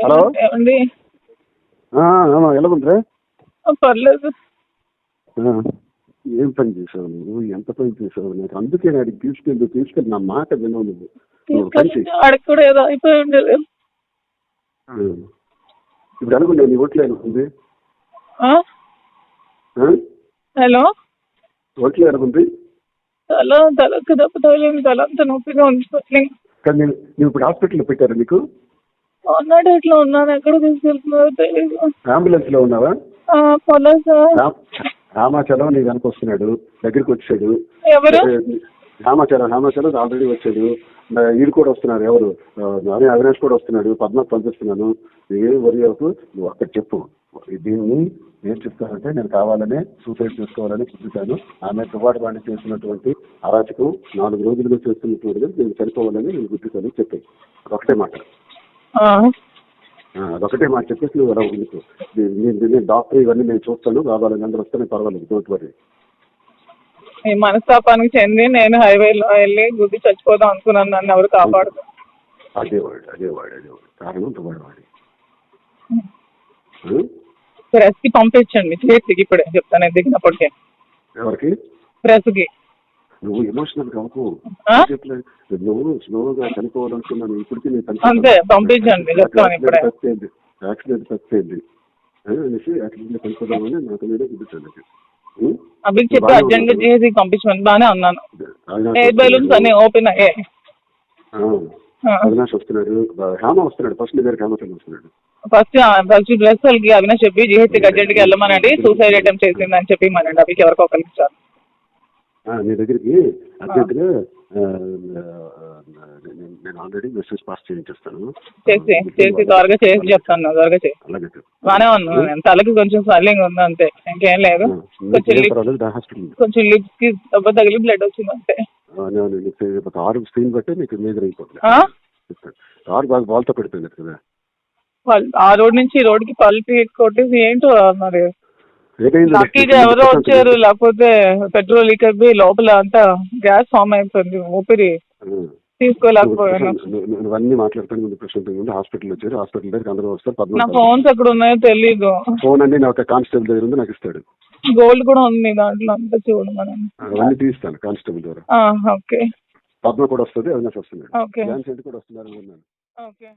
Hello? ఏమండి? ఎలా ఉందిరా ఆ, పర్లేదు. ఏం పని చేసావు నువ్వు? ఎంత పని చేసావు నాకు? అందుకే నాకు తీసుకెళ్ళి తీసుకెళ్ళి. నా మాట వినవు నువ్వు. కూడా ఏదో అయిపోయి ఉండేది. ఇప్పుడు అనుకుంటా నీ అనుకుంది ఆ? హలో? ఒట్లు అనుకుంది తల తలకు దెబ్బ తగిలింది. తల అంత నొప్పిగా ఉంది. కానీ నువ్వు ఇప్పుడు హాస్పిటల్లో పెట్టారా నీకు? అన్నాడు ఇట్లా ఉన్నాను. ఎక్కడ తీసుకెళ్తున్నారో తెలియదు అంబులెన్స్లో ఉన్నావా పోలా సార్. రామ్- రామాచలం నీ వెనక వస్తున్నాడు. దగ్గరికి వచ్చాడు. ఎవరు? రామాచలం రామాచలం ఆల్రెడీ వచ్చాడు. ఈడు కూడా వస్తున్నారు ఎవరు? అదే అవినాష్ కూడా వస్తున్నాడు. పద్మకు పంపిస్తున్నాను. ఏం వరి అవుతూ నువ్వు అక్కడ చెప్పు. దీన్ని ఏం చెప్తానంటే నేను కావాలనే సూసైడ్ చేసుకోవాలని చెప్తాను ఆమె దుబాటు వాడిని చేసినటువంటి అరాచకం నాలుగు రోజులుగా చేస్తున్నటువంటి నేను చనిపోవాలని నేను గుర్తిస్తాను చెప్పాను. ఒకటే మాట. అదొకటే మాట చెప్పేసి నువ్వు నేను- డాక్టర్ ఇవన్నీ నేను చూస్తాను. కావాలని అందరూ వస్తే నేను పర్వాలేదు. డోంట్ వరీ ఈ మనస్తాపానికి చెంది నేను హైవేలో వెళ్ళి గుద్ది చచ్చిపోదాం అనుకున్నాను. నన్ను ఎవరు కాపాడదు. అదేవాడు అదేవాడు అదేవాడు కారణం దుబాడు వాడి ప్రెస్కి పంపించండి. చేతికి ఇప్పుడే చెప్తాను. దిగినప్పటికే. ఎవరికి? ప్రెస్కి నువ్వు ఎమోషనల్? చెప్పలేదు నువ్వు స్లోగా చనిపోవాలనుకున్నాను ఇప్పటికీ నేను ఇప్పుడే. యాక్సిడెంట్ తప్పింది అనేసి యాక్సిడెంట్ చనిపోదామని నాకు మీదే చూపించాను అభికి చెప్పి అర్జెంట్ చేసి పంపించమని బాగానే ఉన్నాను ఎయిర్ బెలూన్స్ అన్ని ఓపెన్ అయ్యాయి. అవినాష్ వస్తున్నాడు. హేమ వస్తున్నాడు. ఫస్ట్ దగ్గర హేమచంద్ర వస్తున్నాడు. ఫస్ట్ ఫస్ట్ డ్రెస్ వాళ్ళకి అవినాష్ చెప్పి జిహెచ్ అర్జెంట్గా వెళ్ళమనండి. సూసైడ్ అటెంప్ట్ చేసిందని చెప్పి మనండి అభికి ఎవరికో ఒకరికి నీ దగ్గరికి ఆ, నేను- ఆల్రెడీ మెసేజ్ పాస్ చేయించేస్తాను. చేసి చేసి త్వరగా చేసి చెప్తాను త్వరగా చేసి. బాగానే ఉన్నాను నేను. తలకి కొంచెం స్వెల్లింగ్ ఉంది అంతే. ఇంకేం లేదు. కొంచెం ఏం లిప్. కొంచెం లిప్స్కి దెబ్బ తగిలి బ్లడ్ వచ్చింది అంతే. ఆరు స్క్రీన్ బట్టి నీకు మేజర్ అయిపోతుంది. ఆరు బాగా బాల్తో పడిపోయింది కదా. ఆ రోడ్ నుంచి ఈ రోడ్కి పల్టీ కొట్టేసి ఏంటో మరి లక్కీగా ఎవరో వచ్చారు లేకపోతే పెట్రోల్ లీక్ అయిపోయి లోపల అంతా గ్యాస్ ఫామ్ అయిపోయింది ఊపిరి తీసుకోలేకపోయాను. నువ్వన్నీ మాట్లాడుతాను ముందు ఉండి. హాస్పిటల్ వచ్చారు. హాస్పిటల్ దగ్గర అందరూ వస్తారు. నా పద్మ ఫోన్స్ ఎక్కడ ఉన్నాయో తెలీదు. ఫోన్ అన్ని నాకు కానిస్టేబుల్ దగ్గర ఉంది నాకు ఇస్తాడు. గోల్డ్ కూడా ఉంది దాంట్లో అంతా చూడమని అవన్నీ తీస్తాను కానిస్టేబుల్ ద్వారా. ఓకే. పద్మ కూడా వస్తుంది అవినాష్ వస్తున్నాడు. ఓకే. డాన్స్ కూడా వస్తున్నారు అన్నాను. ఓకే.